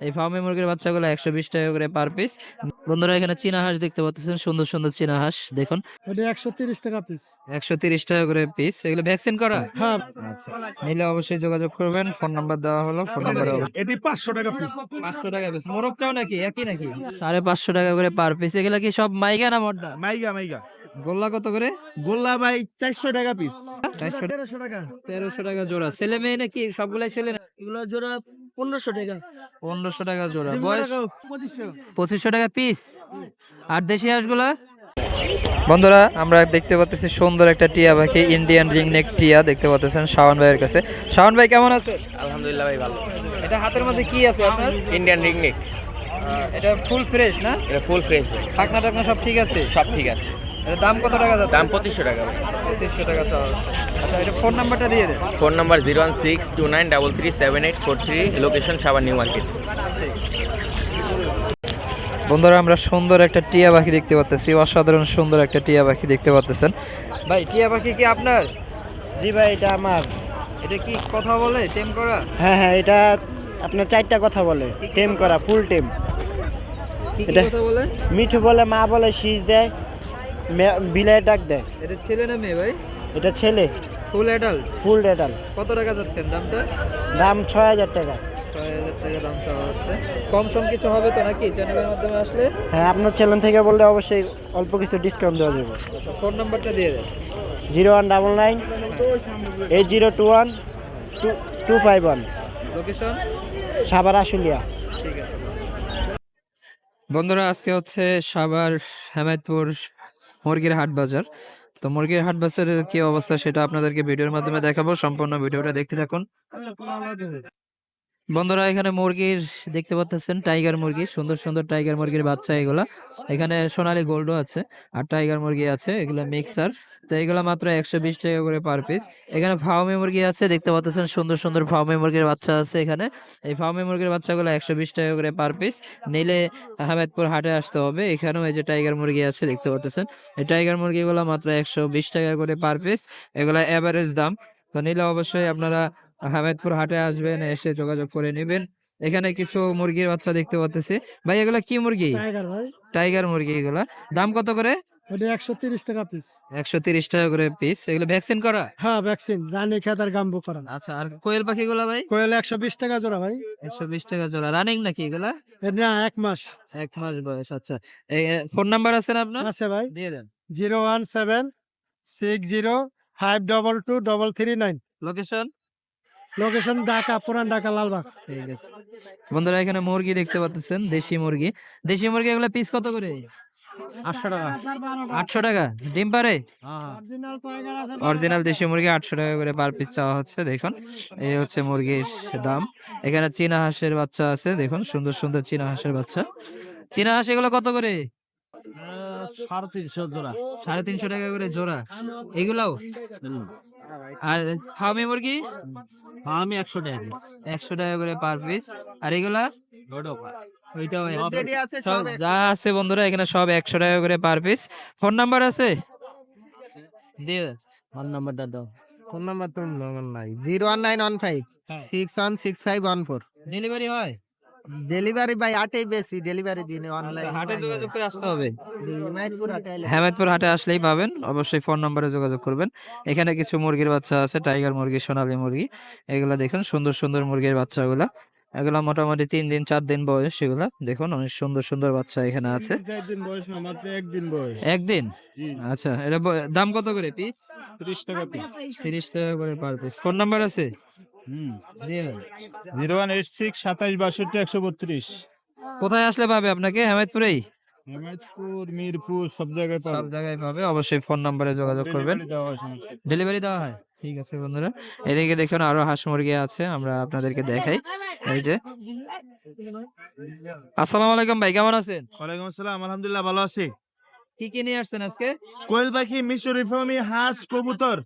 এই ফার্মে মুরগির বাচ্চাগুলো একশো বিশ টাকা করে পার পিস বন্ধুরা এখানে চীনা হাঁস দেখতে পাচ্ছেন সুন্দর সুন্দর চীনা হাঁস দেখুন। একশো তিরিশ টাকা পিস একশো তিরিশ টাকা করে পিস এগুলো ভ্যাকসিন করা? হ্যাঁ। আচ্ছা। নিলে অবশ্যই যোগাযোগ করবেন ফোন নাম্বার দেওয়া হলো ফোন নাম্বারে এটি পাঁচশো টাকা পিস পাঁচশো টাকা পিস মোরগটাও নাকি? একই নাকি? সাড়ে পাঁচশো টাকা করে পার পিস এগুলা কি সব মাইগা না মর্দা মাইগা মাইগা। গোল্লা কত করে? গোল্লা ভাই চারশো টাকা পিস চারশো তেরোশো টাকা। তেরোশো টাকা জোড়া। ছেলে মেয়ে নাকি? সবগুলাই ছেলে না? এগুলো জোড়া পনেরোশো টাকা। পনেরোশো টাকা জোড়া। বয়স? পঁচিশশো টাকা পিস আর দেশি হাঁসগুলা? বন্ধুরা আমরা দেখতে পাচ্ছি সুন্দর একটা টিয়া পাখি ইন্ডিয়ান রিংনেক টিয়া দেখতে পাচ্ছেন শাওন ভাইয়ের কাছে। শাওন ভাই কেমন আছে? আলহামদুলিল্লাহ ভাই ভালো। এটা হাতের মধ্যে কি আছে আপনার? ইন্ডিয়ান রিংনেক এটা ফুল ফ্রেশ না? এটা ফুল ফ্রেশ ভাই। পাকনা টাকনা সব ঠিক আছে? সব ঠিক আছে। দাম কত টাকা দাম পঁচিশশো টাকা পঁচিশশো টাকা আচ্ছা এটা ফোন নাম্বারটা দিয়ে দেন। Phone number zero one six two nine double three seven eight four three location Savar New Market. বন্ধুরা আমরা সুন্দর একটা টিয়া পাখি দেখতে পাচ্ছি অসাধারণ সুন্দর একটা টিয়া পাখি দেখতে পাচ্ছেন ভাই টিয়া পাখি কি আপনার? জি ভাই এটা আমার। এটা কি কথা বলে টেম করা? হ্যাঁ হ্যাঁ এটা আপনার চারটা কথা বলে। টেম করা ফুল টেম। এটা- কথা বলে? মিঠু বলে মা বলে শীষ দেয়। বিলায় ডাক দেয়। এটা ছেলে না মেয়ে ভাই? এটা ছেলে। ফুল অ্যাডাল্ট ফুল ডেটাল কত টাকা যাচ্ছেন দামটা? দাম ছয় হাজার টাকা। কম সম কিছু হবে তো নাকি? চ্যানেলের মাধ্যমে আসলে? হ্যাঁ আপনার চ্যানেল থেকে বললে অবশ্যই অল্প কিছু ডিসকাউন্ট দেওয়া যাবে। আচ্ছা ফোন নাম্বারটা দিয়ে দেন। Zero one double nine eight zero two one two two five one. Location Savar Ashulia. ঠিক আছে। বন্ধুরা আজকে হচ্ছে সাবার হেমায়তপুর মুরগির হাট বাজার। তো মুরগির হাট বাজারের কি অবস্থা সেটা আপনাদেরকে ভিডিওর মাধ্যমে দেখাবো। সম্পূর্ণ ভিডিওটা দেখতে থাকুন। বন্ধুরা, এখানে মুরগির দেখতে পাচ্ছেন টাইগার মুরগি, সুন্দর সুন্দর টাইগার মুরগির বাচ্চা এগুলা। এখানে সোনালী গোল্ডও আছে আর টাইগার মুরগি আছে, এগুলো মিক্সার। তো এগুলো মাত্র একশো বিশ টাকা করে পার পিস। এখানে ফার্মে মুরগি আছে, দেখতে পাচ্ছেন সুন্দর সুন্দর ফার্মে মুরগির বাচ্চা আছে এখানে। এই ফার্মে মুরগির বাচ্চাগুলো একশো বিশ টাকা করে পার পিস। নিলে আহমেদপুর হাটে আসতে হবে, এখানেও এই যে টাইগার মুরগি আছে, দেখতে পাচ্ছেন এই টাইগার মুরগিগুলো মাত্র একশো বিশ টাকা করে পার পিস, এগুলো অ্যাভারেজ দাম। তো নিলে অবশ্যই আপনারা আহমেদপুর হাটে আসবেন এসে যোগাযোগ করে নেবেন। এখানে কিছু মুরগির বাচ্চা দেখতে পাচ্ছি ভাই এগুলা কি মুরগি? টাইগার মুরগি এগুলা। দাম কত করে? একশো তিরিশ টাকা পিস একশো তিরিশ টাকা করে পিস এগুলো ভ্যাকসিন করা? হ্যাঁ ভ্যাকসিন রানী গাম্বু আচ্ছা আর কোয়েল পাখিগুলা ভাই? কোয়েল একশো বিশ টাকা জোড়া ভাই। একশো বিশ টাকা জোড়া। রানিং নাকি এগুলা? না এক মাস। এক মাস বয়স আচ্ছা। এই ফোন নাম্বার আছে না আপনার? আছে ভাই। দিয়ে দেন। Zero one seven six zero five double two double three nine. Location? Location Dhaka পুরান ঢাকা লালবাগ ঠিক আছে বন্ধুরা এখানে মুরগি দেখতে পাচ্ছেন দেশি মুরগি। দেশি মুরগি এগুলো পিস কত করে? আটশো টাকা। আটশো টাকা? ডিম পারে? অরিজিনাল দেশি মুরগি আটশো টাকা করে পার পিস চাওয়া হচ্ছে দেখুন। এই হচ্ছে মুরগির দাম। এখানে চীনা হাঁসের বাচ্চা আছে দেখুন সুন্দর সুন্দর চীনা হাঁসের বাচ্চা। চীনা হাঁস এগুলো কত করে? সাড়ে তিনশো জোড়া সাড়ে তিনশো টাকা করে জোড়া এগুলাও আর মুরগি একশো টাকা একশো টাকা করে পার পিস আর এগুলা ওইটাও সব যা আছে বন্ধুরা এখানে সব একশো টাকা করে পার পিস ফোন নাম্বার আছে দিয়ে ফোন নাম্বারটা দাও ফোন নাম্বার তো নাই zero one nine one five six one six five one four delivery হয় ডেলিভারি বাই আটেই বেশি ডেলিভারি দিনে অনলাইন আচ্ছা, হাটে যোগাযোগ করে আসতে হবে? মাইজপুর হাটে হেমায়তপুর হাটে আসলেই পাবেন অবশ্যই ফোন নম্বরে যোগাযোগ করবেন। এখানে কিছু মুরগির বাচ্চা আছে টাইগার মুরগি সোনালী মুরগি এগুলা দেখুন সুন্দর সুন্দর মুরগির বাচ্চাগুলা। এগুলা মোটামুটি তিন দিন চার দিন বয়স এগুলা দেখুন অনেক সুন্দর সুন্দর বাচ্চা এখানে আছে। একদিন বয়স না মাত্র একদিন আচ্ছা এটা দাম কত করে পিস ত্রিশ টাকা পিস তিরিশ টাকা করে পার পিস ফোন নাম্বার আছে। জিরো ওয়ান এইট সিক্স সাতাইশ বাষট্টি একশো বত্রিশ। কোথায় আসলে পাবে আপনাকে? হেমায়তপুরেই? হেমায়তপুর মিরপুর সব জায়গায় সব জায়গায় পাবে। অবশ্যই ফোন নাম্বারে যোগাযোগ করবেন। ডেলিভারি দেওয়া হয়? ঠিক আছে বন্ধুরা। এদিকে দেখুন আরও হাঁস মুরগি আছে আমরা আপনাদেরকে দেখাই। এই যে। আসসালামু আলাইকুম ভাই কেমন আছেন? ওয়ালাইকুম আসসালাম আলহামদুলিল্লাহ ভালো আছি। কি কি নিয়ে আসছেন আজকে? কোয়েল পাখি মিশরি ফার্মি হাঁস কবুতর।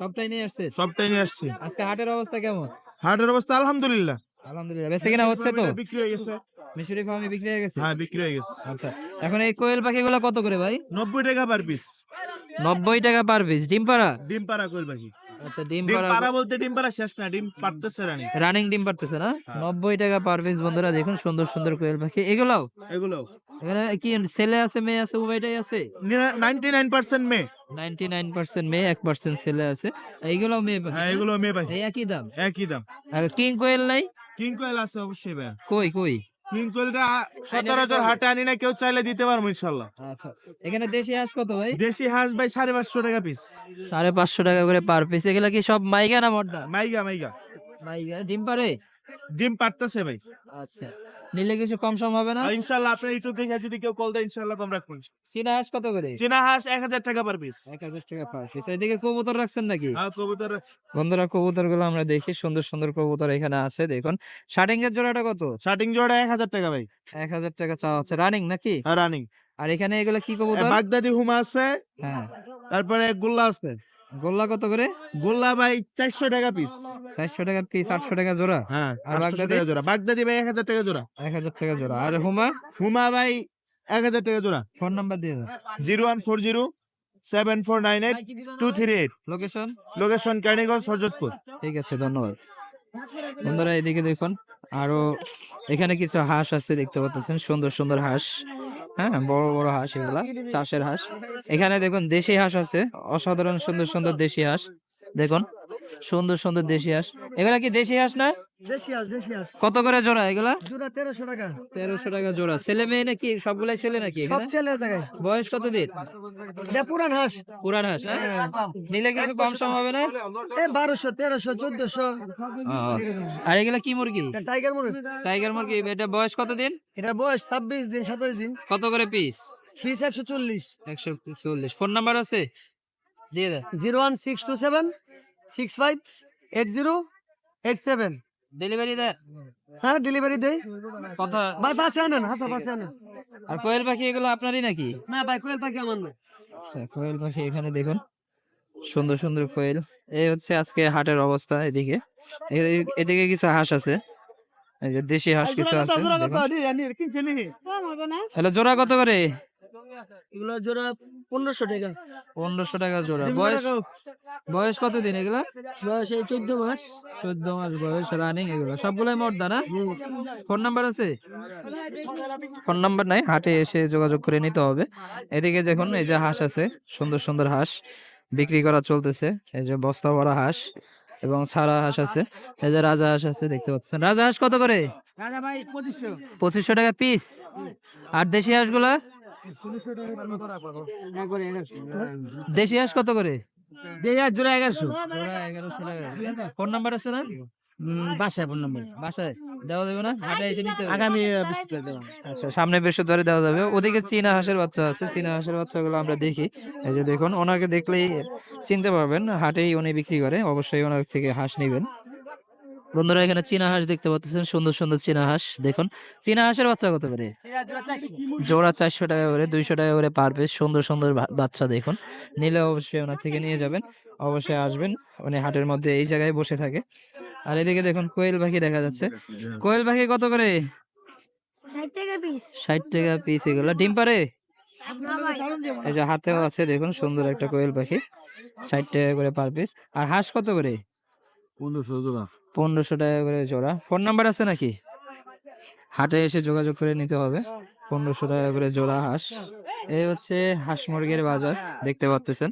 সবটাই নিয়ে আসছে? সবটাই নিয়ে আসছে। আজকে হাটের অবস্থা কেমন? হাটের অবস্থা আলহামদুলিল্লাহ। আলহামদুলিল্লাহ। বেঁচে কিনা হচ্ছে তো? বিক্রি হয়ে গেছে। মিশরি ফার্মে বিক্রি হয়ে গেছে? হ্যাঁ বিক্রি হয়ে গেছে। আচ্ছা এখন এই কোয়েল পাখিগুলো কত করে ভাই? নব্বই টাকা পার পিস নব্বই টাকা পার পিস ডিম পাড়া? ডিম পাড়া কোয়েল পাখি। আচ্ছা ডিম পাড়া বলতে ডিম পাড়া শেষ না ডিম পারতেছে রানী। রানিং ডিম পারতেছে না? নব্বই টাকা পার পিস বন্ধুরা দেখুন সুন্দর সুন্দর কোয়েল পাখি। এগুলাও? এগুলো এখানে কি ছেলে আছে মেয়ে আছে উভয়টাই আছে? নাইনটি নাইন পার্সেন্ট মেয়ে। নাইনটি নাইন পার্সেন্ট মেয়ে এক পার্সেন্ট ছেলে আছে। এইগুলো মেয়ে হ্যাঁ এগুলো মেয়ে পাখি। একই দাম? একই দাম। কিং কোয়েল নাই? কিং কোয়েল আছে অবশ্যই ভাই কই কই? কিং কোয়েলটা সচরাচর হাটে আনি না কেউ চাইলে দিতে পারব ইনশাল্লাহ। আচ্ছা এখানে দেশি হাঁস কত ভাই? দেশি হাঁস ভাই সাড়ে পাঁচশো টাকা পিস সাড়ে পাঁচশো টাকা করে পার পিস এগুলা কি সব মাইগা না মর্দা মাইগা মাইগা মাইগা ডিম পারে? ডিম পারতেছে ভাই। আচ্ছা। নিলে কিছু কম সম হবে না? আর ইনশাল্লাহ আপনার ইউটিউব দেখে যদি কেউ কল দেয় ইনশাল্লাহ কম রাখবেন চীনা হাঁস কত করে? চীনা হাঁস এক হাজার টাকা পার পিস এক হাজার টাকা পার পিস এদিকে কবুতর রাখছেন নাকি? আর কবুতর বন্ধুরা কবুতরগুলো আমরা দেখি। সুন্দর সুন্দর কবুতর এখানে আছে দেখুন। শার্টিং এর জোড়াটা কত? শার্টিং জোড়া এক হাজার টাকা ভাই। এক হাজার টাকা চাওয়া হচ্ছে রানিং নাকি? আর রানিং আর এখানে এগুলো কি কবুতর? বাগদাদি হুমা আছে। হ্যাঁ। তারপরে গোল্লা আছে। গোল্লা কত করে? গোল্লা ভাই চারশো টাকা পিস চারশো টাকা পিস আটশো টাকা জোড়া? হ্যাঁ বাগদাদি? টাকা জোড়া। বাগদাদি ভাই এক হাজার টাকা জোড়া। এক হাজার টাকা জোড়া। আর হুমা? হুমা ভাই এক হাজার টাকা জোড়া। ফোন নাম্বার দিয়ে দাও। Zero one four zero seven four nine eight two three eight. Location? Location Keraniganj সরজতপুর ঠিক আছে ধন্যবাদ। বন্ধুরা এদিকে দেখুন আরও এখানে কিছু হাঁস আছে দেখতে পাচ্ছেন সুন্দর সুন্দর হাঁস। হ্যাঁ বড় বড় হাঁস এগুলা, চাষের হাঁস। এখানে দেখুন দেশি হাঁস আছে, অসাধারণ সুন্দর সুন্দর দেশি হাঁস। দেখুন, সুন্দর সুন্দর দেশি হাঁস। এগুলা কি দেশি হাঁস না কত করে জোড়া এগুলা? জোড়া তেরোশো টাকা। তেরোশো টাকা জোড়া। ছেলে মেয়ে নাকি? সবগুলাই ছেলে নাকি সব ছেলে জায়গায়। বয়স কত দিন? পুরান হাঁস। পুরান হাঁস নিলে কিছু কম সম হবে না? বারোশো তেরোশো চোদ্দশো। আর এগুলা কি মুরগি? টাইগার মুরগি। টাইগার মুরগি এটা বয়স কত দিন? এটা বয়স ছাব্বিশ দিন সাতাশ দিন। কত করে পিস? ফিস একশো চল্লিশ। একশো চল্লিশ। ফোন নাম্বার আছে? দিয়ে দে। Zero one six two seven six five eight zero eight seven. Delivery হ্যাঁ ডেলিভারি দেই। কথা ভাই পাশে আনেন হাসা পাশে আনেন। আর কোয়েল পাখি এগুলো আপনারই নাকি? না ভাই কোয়েল পাখি আমার না। আচ্ছা কোয়েল পাখি এখানে দেখুন। সুন্দর সুন্দর কোয়েল। এই হচ্ছে আজকে হাটের অবস্থা এদিকে। এদিকে কিছু হাঁস আছে। এই যে দেশি হাঁস কিছু আছে হ্যালো জোড়া কত করে? এগুলো জোড়া পনেরোশো টাকা। পনেরোশো টাকা জোড়া। বয়স? বয়স কত দিন এগুলা? বয়স এই চোদ্দ মাস। চোদ্দ মাস বয়স রানিং এগুলো। সবগুলাই মর্দা না ফোন নাম্বার আছে? ফোন নাম্বার নাই হাটে এসে যোগাযোগ করে নিতে হবে। এদিকে দেখুন এই যে হাঁস আছে সুন্দর সুন্দর হাঁস। বিক্রি করা চলতেছে। এই যে বস্তা ভরা হাঁস এবং সারা হাঁস আছে। এই যে রাজা হাঁস আছে দেখতে পাচ্ছেন। রাজা হাঁস কত করে? পঁচিশশো। পঁচিশশো টাকা পিস আর দেশি হাঁসগুলা? দেশি হাঁস কত করে? জোড়া এগারোশো জোড়া এগারোশো। টাকা ফোন নাম্বার আছে না? বাসায় ফোন নম্বর। বাসায় দেওয়া যাবে না? হাটে এসে নিতে আগামী আচ্ছা সামনে বৃহস্পতিবারে দেওয়া যাবে। ওদিকে চীনা হাঁসের বাচ্চা আছে। চীনা হাঁসের বাচ্চাগুলো আমরা দেখি। এই যে দেখুন ওনাকে দেখলেই চিনতে পারবেন। হাটেই উনি বিক্রি করে। অবশ্যই ওনার থেকে হাঁস নেবেন। বন্ধুরা এখানে চীনা হাঁস দেখতে পাচ্ছেন। সুন্দর সুন্দর চীনা হাঁস। দেখুন চীনা হাঁসের বাচ্চা কত করে? জোড়া চারশো টাকা করে দুইশো টাকা করে পার পিস সুন্দর সুন্দর বাচ্চা দেখুন। নিলে অবশ্যই ওনার থেকে নিয়ে যাবেন। অবশ্যই আসবেন। উনি হাটের মধ্যে এই জায়গায় বসে থাকে। আর এদিকে দেখুন কোয়েল পাখি দেখা যাচ্ছে। কোয়েল পাখি কত করে? ষাট টাকা পিস ষাট টাকা পিস এগুলো। ডিম পারে? এই যে হাতেও আছে দেখুন সুন্দর একটা কোয়েল পাখি। ষাট টাকা করে পার পিস আর হাঁস কত করে? পনেরোশো টাকা করে জোড়া। ফোন নাম্বার আছে নাকি? হাটে এসে যোগাযোগ করে নিতে হবে। পনেরোশো টাকা করে জোড়া হাঁস। এই হচ্ছে হাঁস মুরগির বাজার, দেখতে পাচ্ছেন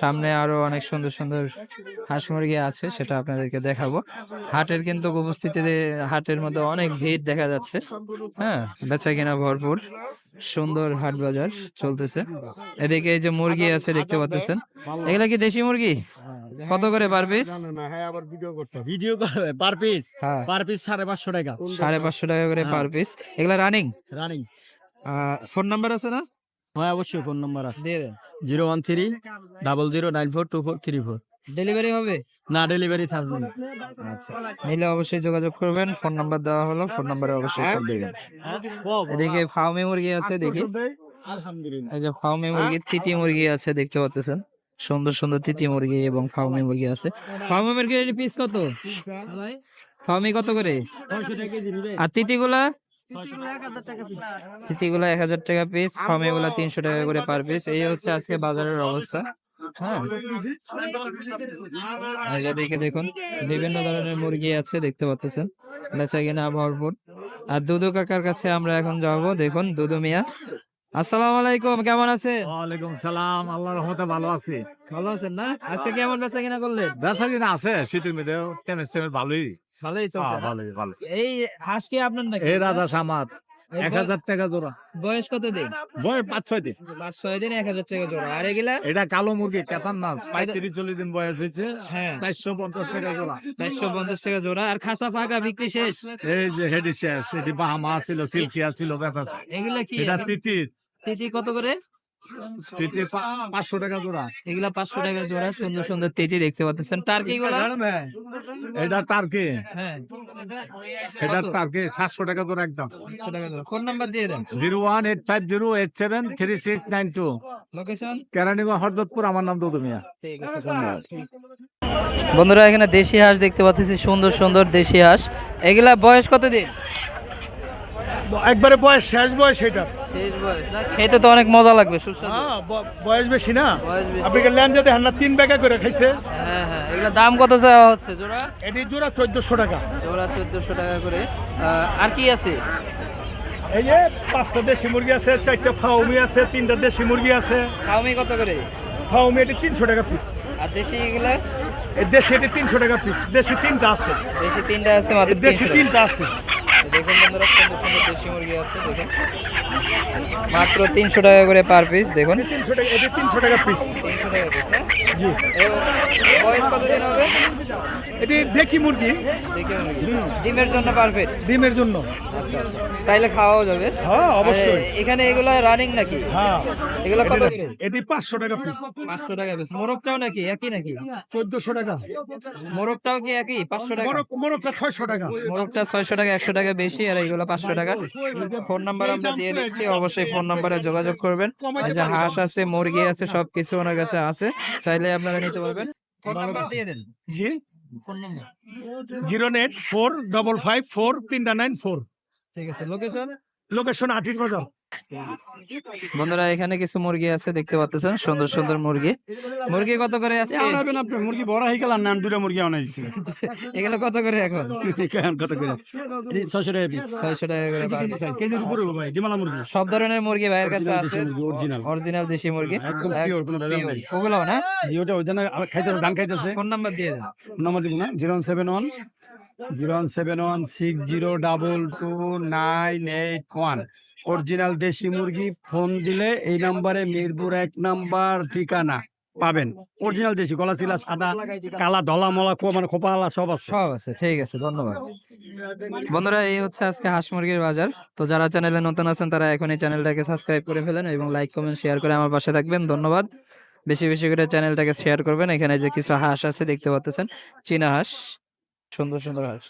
সামনে আরও অনেক সুন্দর সুন্দর হাঁস মুরগি আছে, সেটা আপনাদেরকে দেখাবো। হাটের কিন্তু উপস্থিতিতে, হাটের মধ্যে অনেক ভিড় দেখা যাচ্ছে। হ্যাঁ বেচা কিনা ভরপুর, সুন্দর হাট বাজার চলতেছে। এদিকে এই যে মুরগি আছে, দেখতে পাচ্ছেন এগুলা কি দেশি মুরগি? কত করে per piece video per piece হ্যাঁ পার পিস সাড়ে পাঁচশো টাকা। সাড়ে পাঁচশো টাকা করে পার পিস এগুলা রানিং রানিং ফোন নাম্বার আছে না? হ্যাঁ অবশ্যই ফোন নাম্বার আছে। দিয়ে দেন। Zero one three double zero nine four two four three four delivery হবে? না ডেলিভারি থাকবে না আচ্ছা। নিলে অবশ্যই যোগাযোগ করবেন ফোন নাম্বার দেওয়া হলো ফোন নাম্বারে অবশ্যই কল দিবেন এদিকে ফার্মে মুরগি আছে দেখি। আলহামদুলিল্লাহ। এই যে ফার্মে মুরগি তিতি মুরগি আছে দেখতে পাচ্ছেন। সুন্দর সুন্দর তিতি মুরগি এবং ফার্মে মুরগি আছে। ফার্মে মুরগির পিস কত? ফার্মে কত করে? আর তিতিগুলা? তিতিগুলা এক হাজার টাকা পিস ফার্মে গুলা তিনশো টাকা করে পার পিস এই হচ্ছে আজকে বাজারের অবস্থা। হ্যাঁ। দেখে দেখুন, বিভিন্ন ধরনের মুরগি আছে, দেখতে পাচ্ছেন। বেচা কিনা ভরপুর। আর দুদু কাকার কাছে আমরা এখন যাব। দেখুন, দুদু মিয়া। আসসালামু আলাইকুম কেমন আছে ওয়ালাইকুম সালাম আল্লাহর রহমতে ভালো আছি। ভালো আছেন না? আজকে কেমন বেচা কিনা করলেন? বেচা কিনা আছে শীতের মধ্যে টেমেস টেমেস ভালোই। ভালোই চলছে ভালোই ভালো। এই হাঁস কি আপনার নাকি? এই রাজা সামাদ। এক হাজার টাকা জোড়া। বয়স কত দিন? বয়স পাঁচ ছয় দিন। পাঁচ ছয় দিন এক হাজার টাকা জোড়া। আর এগুলা? এটা কালো মুরগি কেতার না পঁয়ত্রিশ চল্লিশ দিন বয়স হয়েছে। হ্যাঁ। চারশো পঞ্চাশ টাকা জোড়া। চারশো পঞ্চাশ টাকা জোড়া। আর খাসা ফাঁকা বিক্রি শেষ? এই যে হেডি শেষ এটি বাহামা ছিল সিল্কিয়া ছিল এগুলা কি? এটা তিতির। তিতি কত করে? পাঁচশো টাকা জোড়া। এগুলা পাঁচশো টাকা জোড়া সুন্দর সুন্দর তেজি দেখতে পাচ্ছেন। টার্কি এটা টার্কি। হ্যাঁ। এটা টার্কি সাতশো টাকা জোড়া একদম। পাঁচশো টাকা জোড়া। ফোন নাম্বার দিয়ে দেন। Zero one eight five zero eight seven three six nine two. Location? Keraniganj Hardatpur. আমার নাম দুদু ঠিক আছে ধন্যবাদ। বন্ধুরা এখানে দেশি হাঁস দেখতে পাচ্ছি সুন্দর সুন্দর দেশি হাঁস। এগুলা বয়স কত দিন একবারে বয়স শেষ বয়স এটা শেষ বয়স। না খেতে তো অনেক মজা লাগবে সুস্বাদু। হ্যাঁ বয়স বেশি না। আপনি ল্যান্ড যাতে হান্না তিন ব্যাগা করে খাইছে? হ্যাঁ হ্যাঁ। দাম কত চাওয়া হচ্ছে জোড়া? এটি জোড়া চোদ্দশো টাকা। জোড়া চোদ্দশো টাকা করে। আর কি আছে? এই যে পাঁচটা দেশি মুরগি আছে চারটা ফাউমি আছে তিনটা দেশি মুরগি আছে। খাওমি কত করে? ফাউমি এটি তিনশো টাকা পিস আর দেশি এগুলা? দেশি এটি তিনশো টাকা পিস দেশি তিনটা আছে। দেশি তিনটা আছে দেশি তিনটা আছে। দেখুন বন্ধুরা সুন্দর সুন্দর দেশি মুরগি আছে দেখুন। মাত্র তিনশো টাকা করে পার পিস দেখুন। তিনশো টাকা এটি তিনশো টাকা পিস তিনশো টাকা পিস না জি। বয়স কতদিন হবে? এটি দেখি মুরগি। দেখে মুরগি। ডিমের জন্য পারফেক্ট ডিমের জন্য। আচ্ছা আচ্ছা। চাইলে খাওয়াও যাবে। হ্যাঁ অবশ্যই। এখানে এগুলা রানিং নাকি? হ্যাঁ। এগুলো কত এটি পাঁচশো টাকা পিস পাঁচশো টাকা পিস মোরগটাও নাকি? একই নাকি? চোদ্দশো টাকা। মোরগটাও কি একই? পাঁচশো টাকা? মোরগটা ছয়শো টাকা। মোরগটা ছয়শো টাকা একশো টাকা বেশি। আর এইগুলো পাঁচশো টাকা। ফোন নাম্বার আমরা দিয়ে দিচ্ছি অবশ্যই ফোন নাম্বারে যোগাযোগ করবেন। এই যে হাঁস আছে মুরগি আছে সবকিছু ওনার কাছে আছে। চাইলে আপনারা নিতে পারবেন। ফোন নাম্বার দিয়ে দেন। জি। Zero eight four double five four তিনটা নাইন ফোর। ঠিক আছে লোকেশন? লোকেশন আটির বাজার বন্ধুরা এখানে কিছু মুরগি আছে দেখতে পাচ্ছেন সুন্দর সুন্দর মুরগি। মুরগি কত করে আপনি মুরগি বড় হয়ে গেল দুটো মুরগি আনাইছি এগুলো কত করে এখন? কত করে? ছশো টাকা পিস ছয়শো টাকা করে কেজির উপরে ভাই ডিমালা মুরগি। সব ধরনের মুরগি ভাইয়ের কাছে আছে। অরিজিনাল অরিজিনাল দেশি মুরগি। একদম pure, কোনো ভেজাল নেই। ওগুলো না? জিওটা ওই জন্য খাইতেছে ধান খাইতেছে। ফোন নাম্বার দিয়ে দেন। নাম্বার দিব না zero one seven one six zero double two nine eight one. Original দেশি মুরগি, ফোন দিলে এই নাম্বারে মিরপুর এক নাম্বার ঠিকানা পাবেন। অরিজিনাল দেশি গলা চিলা সাদা, কালা ধলা মলা খো- মানে খোপালা সব আছে। সব আছে, ঠিক আছে, ধন্যবাদ। বন্ধুরা, এই হচ্ছে আজকে হাঁস মুরগির বাজার। তো যারা চ্যানেলে নতুন আছেন, তারা এখন এই চ্যানেলটাকে সাবস্ক্রাইব করে ফেলেন এবং লাইক, কমেন্ট, শেয়ার করে আমার পাশে থাকবেন। ধন্যবাদ। বেশি বেশি করে চ্যানেলটাকে শেয়ার করবেন। এখানে যে কিছু হাঁস আছে, দেখতে পাচ্ছেন, চীনা হাঁস। সুন্দর সুন্দর হাঁস।